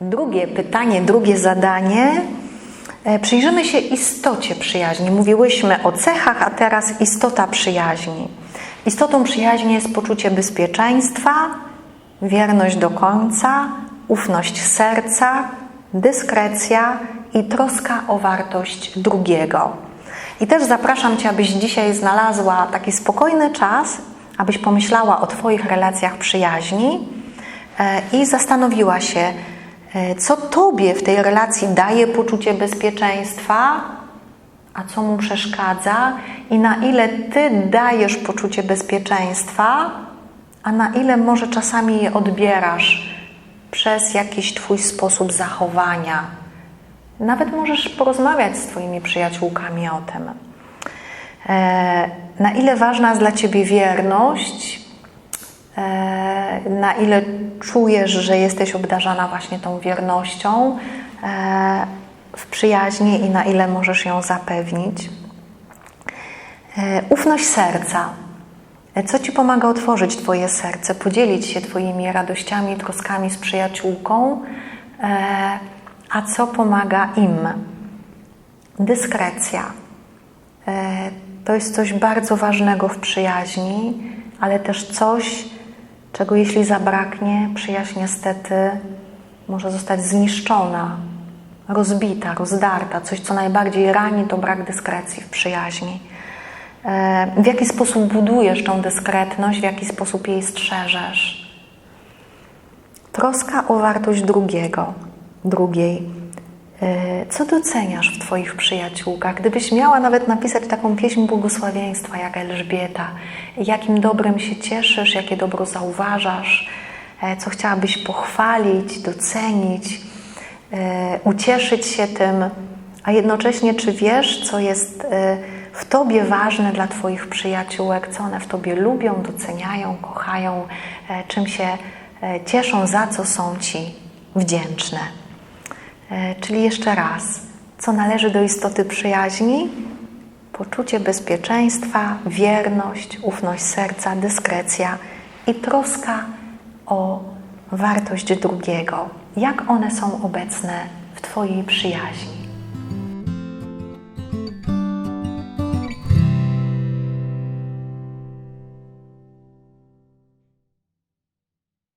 drugie pytanie, drugie zadanie. E, Przyjrzymy się istocie przyjaźni. Mówiłyśmy o cechach, a teraz istota przyjaźni. Istotą przyjaźni jest poczucie bezpieczeństwa, wierność do końca, ufność serca, dyskrecja i troska o wartość drugiego. I też zapraszam Cię, abyś dzisiaj znalazła taki spokojny czas, abyś pomyślała o Twoich relacjach przyjaźni e, i zastanowiła się, co Tobie w tej relacji daje poczucie bezpieczeństwa, a co mu przeszkadza, i na ile Ty dajesz poczucie bezpieczeństwa, a na ile może czasami je odbierasz przez jakiś Twój sposób zachowania. Nawet możesz porozmawiać z Twoimi przyjaciółkami o tym. E, na ile ważna jest dla Ciebie wierność, e, na ile czujesz, że jesteś obdarzana właśnie tą wiernością e, w przyjaźni i na ile możesz ją zapewnić. Ufność serca. Co Ci pomaga otworzyć Twoje serce, podzielić się Twoimi radościami, troskami z przyjaciółką, a co pomaga im? Dyskrecja. To jest coś bardzo ważnego w przyjaźni, ale też coś, czego jeśli zabraknie, przyjaźń niestety może zostać zniszczona, rozbita, rozdarta. Coś, co najbardziej rani, to brak dyskrecji w przyjaźni. W jaki sposób budujesz tą dyskretność, w jaki sposób jej strzeżesz? Troska o wartość drugiego, drugiej. Co doceniasz w Twoich przyjaciółkach? Gdybyś miała nawet napisać taką pieśń błogosławieństwa jak Elżbieta, jakim dobrem się cieszysz, jakie dobro zauważasz, co chciałabyś pochwalić, docenić, ucieszyć się tym, a jednocześnie czy wiesz, co jest w Tobie ważne dla Twoich przyjaciółek, co one w Tobie lubią, doceniają, kochają, czym się cieszą, za co są Ci wdzięczne. Czyli jeszcze raz, co należy do istoty przyjaźni? Poczucie bezpieczeństwa, wierność, ufność serca, dyskrecja i troska o wartość drugiego. Jak one są obecne w Twojej przyjaźni?